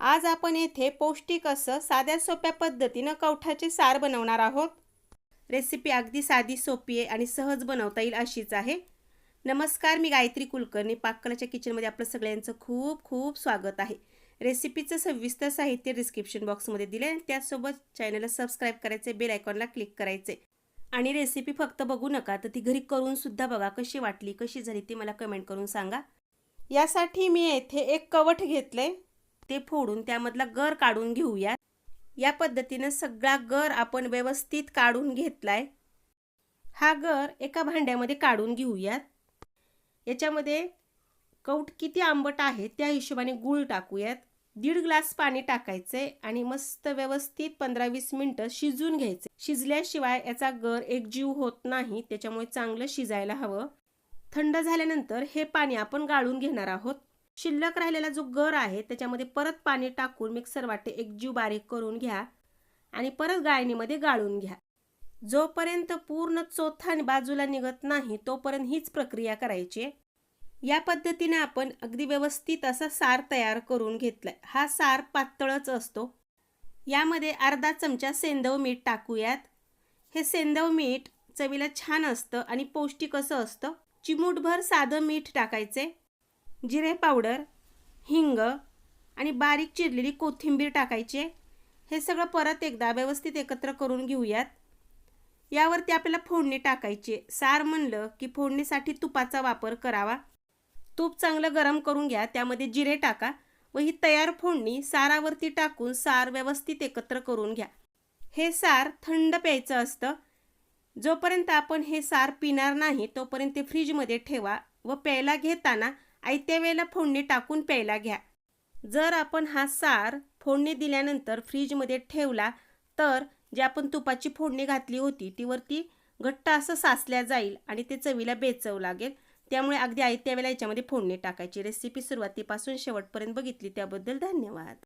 आज आपण येथे पौष्टिक असं साध्या सोप्या पद्धतीनं कवठाचे सार बनवणार आहोत. रेसिपी अगदी साधी सोपी आहे आणि सहज बनवता येईल अशीच आहे. नमस्कार मी गायत्री कुलकर्णी. पाककलाच्या किचनमध्ये आपलं सगळ्यांचं खूप खूप स्वागत आहे. रेसिपीचं सविस्तर साहित्य डिस्क्रिप्शन बॉक्समध्ये दिले आणि त्याचसोबत चॅनलला सबस्क्राईब करायचे बेल आयकॉनला क्लिक करायचे आणि रेसिपी फक्त बघू नका तर ती घरी करूनसुद्धा बघा कशी वाटली कशी झाली ती मला कमेंट करून सांगा. यासाठी मी येथे एक कवठ घेतलंय. ते फोडून त्यामधला गर काढून घेऊयात. या पद्धतीनं सगळा गर आपण व्यवस्थित काढून घेतलाय. हा गर एका भांड्यामध्ये काढून घेऊयात. याच्यामध्ये कौट किती आंबट आहे त्या हिशोबाने गूळ टाकूयात. दीड ग्लास पाणी टाकायचे आणि मस्त व्यवस्थित पंधरा वीस मिनटं शिजून घ्यायचे शिजल्याशिवाय याचा गर एकजीव होत नाही त्याच्यामुळे चांगलं शिजायला हवं. थंड झाल्यानंतर हे पाणी आपण गाळून घेणार आहोत. शिल्लक राहिलेला जो गर आहे त्याच्यामध्ये परत पाणी टाकून मिक्सर वाटे एकजीव बारीक करून घ्या आणि परत गाळणीमध्ये गाळून घ्या. जोपर्यंत पूर्ण चोथा बाजूला निघत नाही तोपर्यंत हीच प्रक्रिया करायची या पद्धतीने आपण अगदी व्यवस्थित असा सार तयार करून घेतलाय. हा सार पातळच असतो. यामध्ये अर्धा चमचा सेंदव मीठ टाकूयात. हे सेंदव मीठ चवीला छान असतं आणि पौष्टिक असं असतं. चिमूटभर साधं मीठ टाकायचे. जिरे पावडर हिंग आणि बारीक चिरलेली कोथिंबीर टाकायची हे सगळं परत एकदा व्यवस्थित एकत्र करून घेऊयात. यावरती आपल्याला फोडणी टाकायची सार म्हणलं की फोडणीसाठी तुपाचा वापर करावा. तूप चांगलं गरम करून घ्या त्यामध्ये जिरे टाका व ही तयार फोडणी सारावरती टाकून सार व्यवस्थित एकत्र करून घ्या. हे सार थंड प्यायचं असतं. जोपर्यंत आपण हे सार पिणार नाही तोपर्यंत ते फ्रीजमध्ये ठेवा व प्यायला घेताना आयत्या वेळेला फोडणी टाकून प्यायला घ्या. जर आपण हा सार फोडणी दिल्यानंतर फ्रीजमध्ये ठेवला तर जे आपण तुपाची फोडणी घातली होती ती वरती घट्ट असं साचल्या जाईल आणि ते चवीला बेचव लागेल. त्यामुळे अगदी आयत्या वेळेला याच्यामध्ये फोडणी टाकायची रेसिपी सुरुवातीपासून शेवटपर्यंत बघितली त्याबद्दल धन्यवाद.